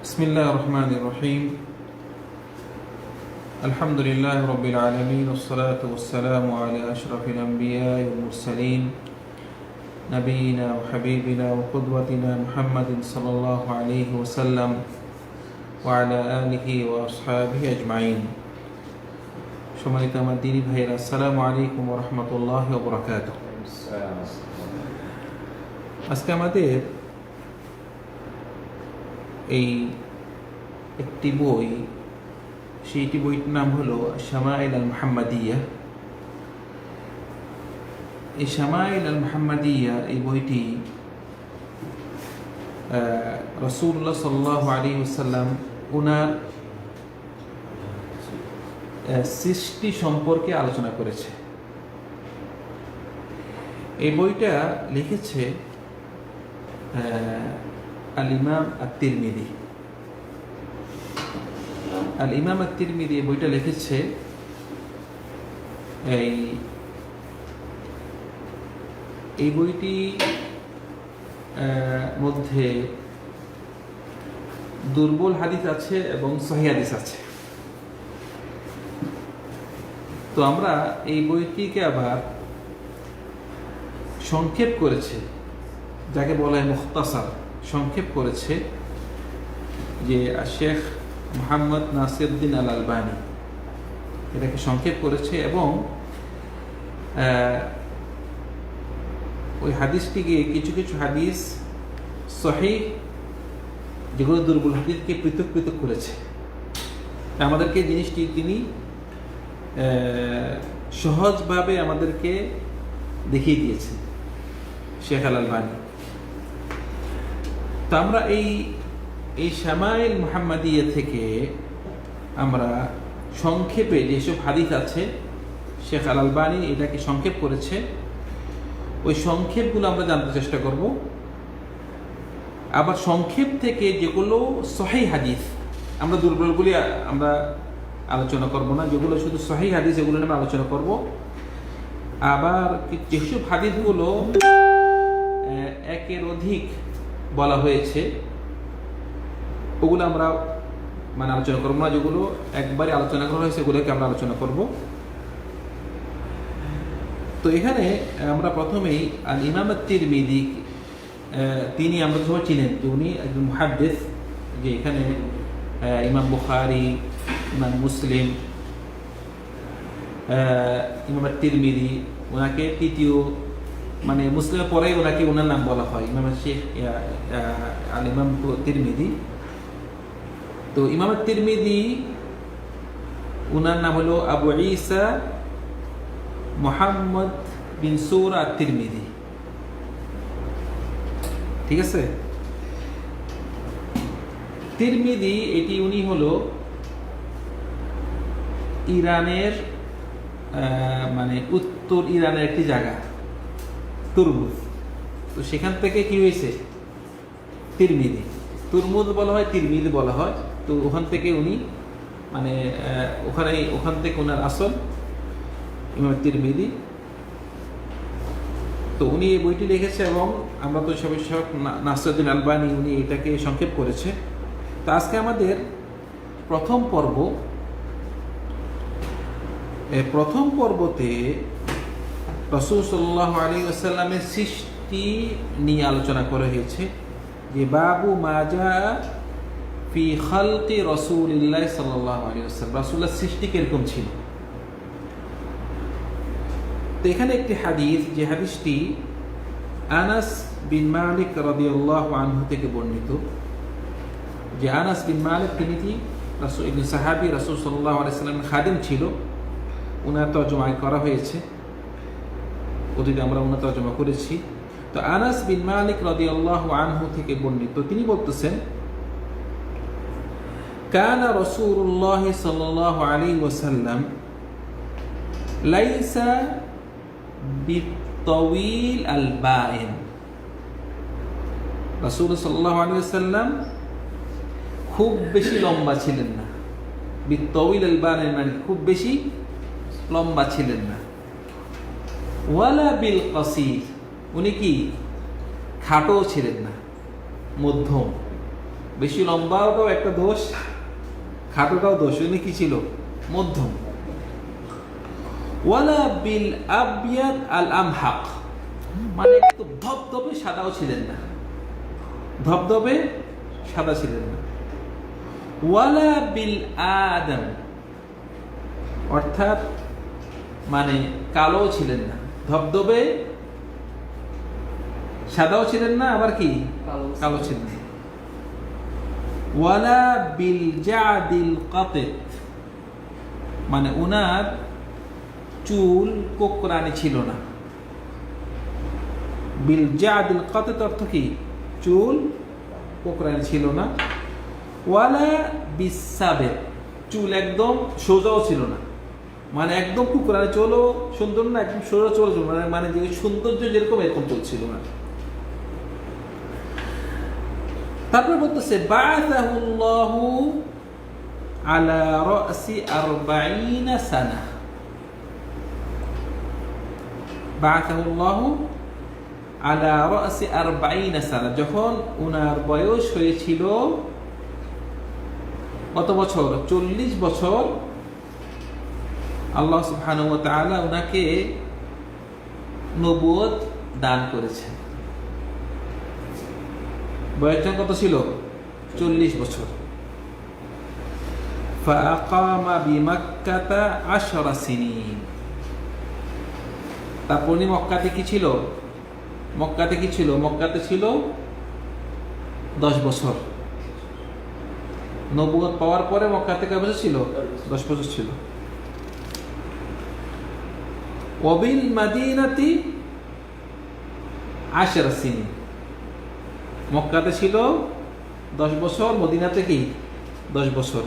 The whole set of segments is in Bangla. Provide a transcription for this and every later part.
بسم الله الرحمن الرحيم الحمد لله رب العالمين والصلاة والسلام على أشرف الأنبياء والمرسلين نبينا وحبيبنا وقدوتنا محمد صلى الله عليه وسلم وعلى آله وأصحابه أجمعين সম্মানিত আমার দিনী ভাইয়েরা আসসালামু আলাইকুম রহমতুল্লাহ বরকাত আজকে আমাদের এই একটি বই, সেইটি বইটির নাম হলো শামাইল আল মোহাম্মদিয়া এই শামাইল আল মোহাম্মদিয়া এই বইটি রসুল্লাহ সাল্লাহ আলী সাল্লাম ওনার সৃষ্টি সম্পর্কে আলোচনা করেছে। এই বইটা লিখেছে আল ইমাম আত্মিরমিদি আল ইমাম আত্মিরমিদি বইটা লিখেছে এই এই বইটি মধ্যে দুর্বল হাদিস আছে এবং সহি হাদিস আছে। তো আমরা এই বইটিকে আবার সংক্ষেপ করেছে, যাকে বলা হয় মুখতাসার। সংক্ষেপ করেছে যে শেখ মোহাম্মদ নাসিরুদ্দিন আল আলবানি এটাকে সংক্ষেপ করেছে এবং ওই হাদিসটিকে কিছু কিছু হাদিস সহি, যেগুলো দুর্বল হাদিসকে পৃথক পৃথক করেছে। আমাদেরকে জিনিসটি তিনি সহজভাবে আমাদেরকে দেখিয়ে দিয়েছে শেখ আল আলবানি তো আমরা এই এই শ্যামাইল মোহাম্মদিয়া থেকে আমরা সংক্ষেপে যেসব হাদিস আছে, শেখ আল আলবানি এটাকে সংক্ষেপ করেছে, ওই সংক্ষেপগুলো আমরা জানতে চেষ্টা করব। আবার সংক্ষেপ থেকে যেগুলো সহি হাদিস, আমরা দুর্বলগুলি আমরা আলোচনা করব না, যেগুলো শুধু সহি হাদিস এগুলো নিয়ে আমরা আলোচনা করব। আবার যেসব হাদিসগুলো একের অধিক বলা হয়েছে। ওগুলো আমরা মানে আলোচনা করব না, যেগুলো একবারে আলোচনা করা হয়েছে সেগুলোকে আমরা আলোচনা করব। তো এখানে আমরা প্রথমেই আল ইমাম তিনি আমরা সবাই চিনেন উনি একজন মুহাদ্দিস, যে এখানে ইমাম বুখারি, ইমাম মুসলিম ইমাম তিরমিদি, ওনাকে তৃতীয় মানে মুসলিমের পরেই ওনাকে ওনার নাম বলা হয়। ইমাম শেখ আল ইমাম তিরমিদি। তো ইমাম তিরমিদি, ওনার নাম হলো আবু ঈসা মোহাম্মদ বিন সৌর আর তিরমিদি। ঠিক আছে? তিরমিদি, এটি উনি হলো ইরানের মানে উত্তর ইরানের একটি জায়গা। তুরমুজ। তো সেখান থেকে কি হয়েছে? তিরমিদি। তুরমুজ বলা হয়, তিরমিদি বলা হয়। তো ওখান থেকে উনি মানে ওখানে, ওখান থেকে ওনার আসল, ইমাম তিরমিদি। তো উনি এই বইটি লিখেছে এবং আমরা তো সবাই সব নাসরুদ্দিন আলবানি, উনি এটাকে সংক্ষেপ করেছে। তো আজকে আমাদের প্রথম পর্ব প্রথম পর্বতে রসুল সাল্লাহ আলী আসাল্লামের সৃষ্টি নিয়ে আলোচনা করা হয়েছে যে বাবু মাজা ফি খালকি রসুলিল্লাহ সাল্লাহ আলী আসাল্লাম রসুল্লাহ সৃষ্টি কীরকম ছিল? তো এখানে একটি হাদিস, যে হাদিসটি আনাস বিন মালিক রাদিয়াল্লাহু আনহু থেকে বর্ণিত, যে আনাস বিন মালিক তিনি কি? রাসূল সাহাবী রাসূল সাল্লাল্লাহু আলাইহি সাল্লামের খাদিম ছিল। ওনার তর্জমা করা হয়েছে। পদ্ধতিতে আমরা ওনার তর্জমা করেছি। তো আনাস বিন মালিক রদি আল্লাহ আনহু থেকে বর্ণিত, তিনি বলতেছেন, কানা রসুল্লাহ সাল্লাহ আলী ওসাল্লাম লাইসা বিতবিল আল বায়েন রাসুল সাল্লাহ আলী ওসাল্লাম খুব বেশি লম্বা ছিলেন না। বিতবিল আল বায়েন মানে খুব বেশি লম্বা ছিলেন না। ওয়ালা বিল কাসির, উনি কি? খাটো ছিলেন না, মধ্যম। বেশি লম্বাটাও একটা দোষ, খাটোটাও দোষ। উনি কি ছিল? মধ্যম। ওয়ালা বিল আবিয়াদ আল আমহাক মানে একটু ধবধবে সাদাও ছিলেন না। ধবধবে সাদা ছিলেন না। ওয়ালা বিল আদম, অর্থাৎ মানে কালো ছিলেন না। ধবধবে সাদাও ছিলেন না আবার কি? কালো ছিলেন। ওয়ালা বিল জাদিল কাতেত। মানে উনার চুল কোকরানি ছিল না। বিল জাদিল কাতেত অর্থ কি? চুল কোকরানি ছিল না। ওয়ালা বিসাবে চুল একদম সোজাও ছিল না। মানে একদম কুকুরানি চলো সুন্দর না, একদম সোজা চলো মানে মানে যে সৌন্দর্য যেরকম এরকম চলছিল না। তারপর বলতেছে বাআসাহুল্লাহু আলা রাসি আরবাঈনা সানা। বাআসাহুল্লাহু আলা রাসি আরবাঈনা সানা। যখন উনার বয়স হয়েছিল কত বছর? চল্লিশ বছর। আল্লাহ সুবহানাহু ওয়া তাআলা ওনাকে নবুয়ত দান করেছেন বয়সজন কত ছিল? চল্লিশ বছর। তারপর নি মক্কাতে কি ছিল? মক্কাতে কি ছিল? মক্কাতে ছিল দশ বছর। নবুয়ত পাওয়ার পরে মক্কাতে কয় বছর ছিল? দশ বছর ছিল। ওবিল মাদিনাতি আশের সিনি মক্কাতে ছিল দশ বছর, মদিনাতে কি? দশ বছর।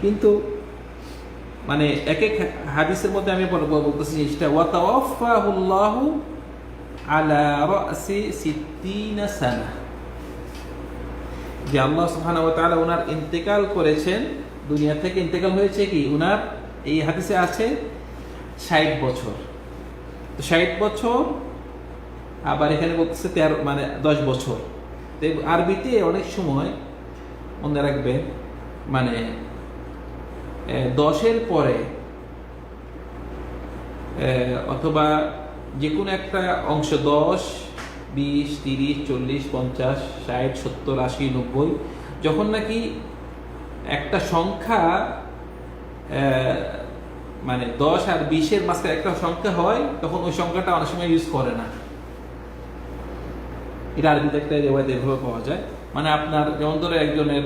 কিন্তু মানে এক এক হাদিসের মধ্যে আমি বলতেছি জিনিসটা ওয়াতাওয়াফাহুল্লাহু আলা রাসি সিদ্দিনা সানা। যে আল্লাহ সুবহানাহু ওয়া তাআলা ওনার ইন্তেকাল করেছেন, দুনিয়া থেকে ইন্তেকাল হয়েছে কি? ওনার এই হাদিসে আছে ষাট বছর। তো ষাট বছর, আবার এখানে বলতেছে তেরো মানে দশ বছর। তো আরবিতে অনেক সময় মনে রাখবেন মানে দশের পরে অথবা যে কোনো একটা অংশ, দশ, বিশ, তিরিশ, চল্লিশ, পঞ্চাশ, ষাট, সত্তর, আশি, নব্বই, যখন নাকি একটা সংখ্যা মানে দশ আর বিশের মাঝখানে একটা সংখ্যা হয়, তখন ওই সংখ্যাটা অনেক সময় ইউজ করে না। এটা আরবিতে একটা রেওয়ায়ত এভাবে পাওয়া যায়। মানে আপনার যেমন ধরো একজনের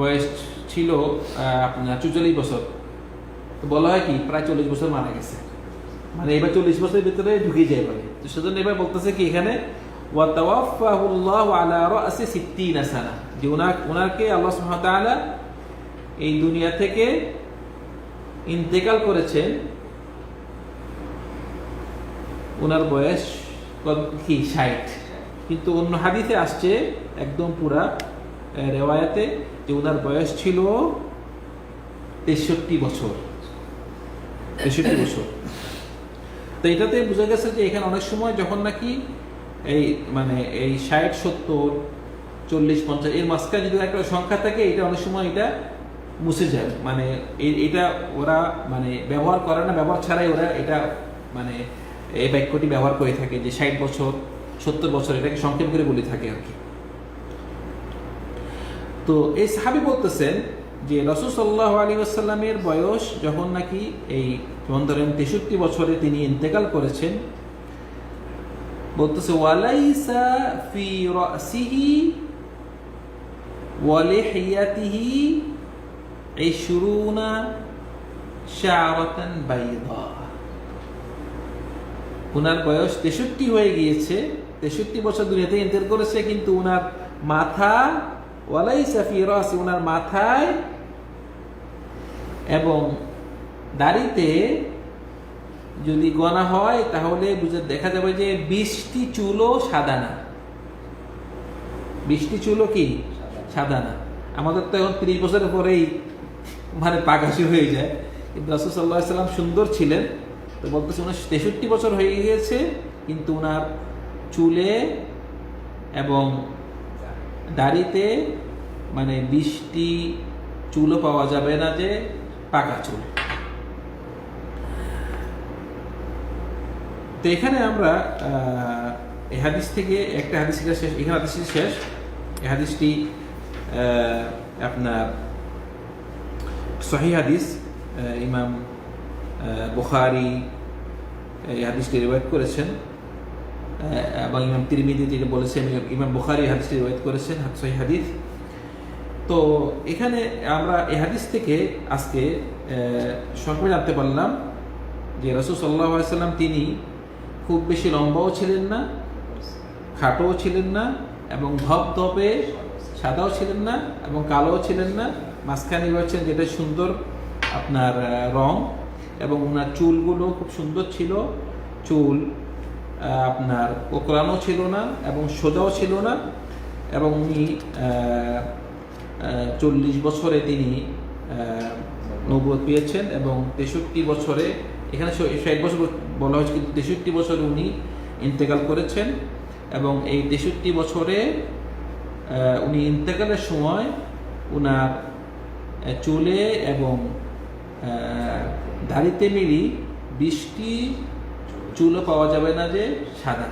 বয়স ছিল আপনার চুচল্লিশ বছর। তো বলা হয় কি, প্রায় চল্লিশ বছর মারা গেছে। মানে এবার চল্লিশ বছরের ভিতরে ঢুকে যায় বলে তো সেজন্য এবার বলতেছে কি, এখানে ওনাকে আল্লাহ এই দুনিয়া থেকে ইন্তেকাল করেছেন ওনার বয়স কি, ষাট। কিন্তু অন্য হাদিসে আসছে একদম পুরা রেওয়ায়াতে যে ওনার বয়স ছিল তেষট্টি বছর। তেষট্টি বছর। তো এটাতে বোঝা গেছে যে এখানে অনেক সময় যখন নাকি এই মানে এই ষাট, সত্তর, চল্লিশ, পঞ্চাশ, এর মাঝখানে যদি একটা সংখ্যা থাকে, এটা অনেক সময় এটা মুছে যায়। মানে এটা ওরা মানে ব্যবহার করে না, ব্যবহার ছাড়াই ওরা এটা মানে এই বাক্যটি ব্যবহার করে থাকে যে ষাট বছর, সত্তর বছর এটাকে সংক্ষেপ করে বলে থাকে আর কি। তো এই সাহাবি বলতেছেন যে রসুল সাল্লাহ আলী আসাল্লামের বয়স যখন নাকি এই যেমন ধরেন তেষট্টি বছরে তিনি ইন্তেকাল করেছেন, বলতেছে, ওয়ালাইসা ফি রাসিহি ওয়ালিহিয়াতিহি উনার বয়স তেষট্টি হয়ে গিয়েছে। তেষট্টি বছর দুনিয়াতে ইন্তের করেছে, কিন্তু উনার মাথা, ওয়ালাই সাফি রাসি, উনার মাথায় এবং দাড়িতে যদি গণা হয়, তাহলে বুঝে দেখা যাবে যে বিশটি চুলও সাদা না। বিশটি চুলও কি? সাদা না। আমাদের তো এখন ত্রিশ বছরের পরেই মানে পাকাশি হয়ে যায়। কিন্তু রাসুল সাল্লাহ সাল্লাম সুন্দর ছিলেন। তো বলতেছে উনার তেষট্টি বছর হয়ে গিয়েছে, কিন্তু ওনার চুলে এবং দাড়িতে মানে বৃষ্টি চুলও পাওয়া যাবে না যে পাকা চুল। তো এখানে আমরা এই হাদিস থেকে একটা হাদিস শেষ, এখানে হাদিস শেষ। এই হাদিসটি আপনার সহি হাদিস ইমাম বুখারি এই হাদিসটি রিওয়ায়ত করেছেন এবং ইমাম তিরমিদি তিনি বলেছেন, ইমাম বুখারি হাদিসটি রিওয়ায়ত করেছেন সহি হাদিস। তো এখানে আমরা এই হাদিস থেকে আজকে সংক্ষেপে জানতে পারলাম যে রসুল সাল্লাহ সাল্লাম তিনি খুব বেশি লম্বাও ছিলেন না, খাটোও ছিলেন না, এবং ধপধপে সাদাও ছিলেন না, এবং কালোও ছিলেন না মাঝখানে রয়েছেন যেটা সুন্দর আপনার রং এবং ওনার চুলগুলো খুব সুন্দর ছিল। চুল আপনার কোকড়ানো ছিল না এবং সোজাও ছিল না। এবং উনি চল্লিশ বছরে তিনি নবুয়ত পেয়েছেন এবং তেষট্টি বছরে এখানে ষাট বছর বলা হয়েছে কিন্তু তেষট্টি বছরে উনি ইন্তেকাল করেছেন এবং এই তেষট্টি বছরে উনি ইন্তেকালের সময় আহ, চুলে এবং দাড়িতে মিলি বৃষ্টি চুলও পাওয়া যাবে না যে সাদা।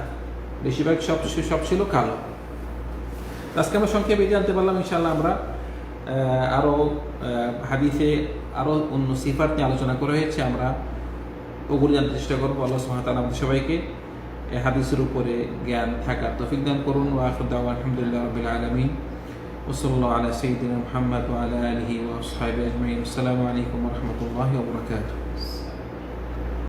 বেশিরভাগ সব সব ছিল কালো। আজকে আমরা সংক্ষেপে জানতে পারলাম ইনশাল্লাহ আমরা আরও হাদিসে আরও অন্য সিফাত নিয়ে আলোচনা করা হয়েছে। আমরা ওগুলো জানতে চেষ্টা করব। আল্লাহ সুহাতাল আমাদের সবাইকে হাদিসের উপরে জ্ঞান থাকার তৌফিক দান করুন। ওয়াফুদ্দাহ আলহামদুলিল্লাহ রবিল وصلى الله على سيدنا محمد وعلى آله وأصحابه أجمعين. السلام عليكم ورحمة الله وبركاته.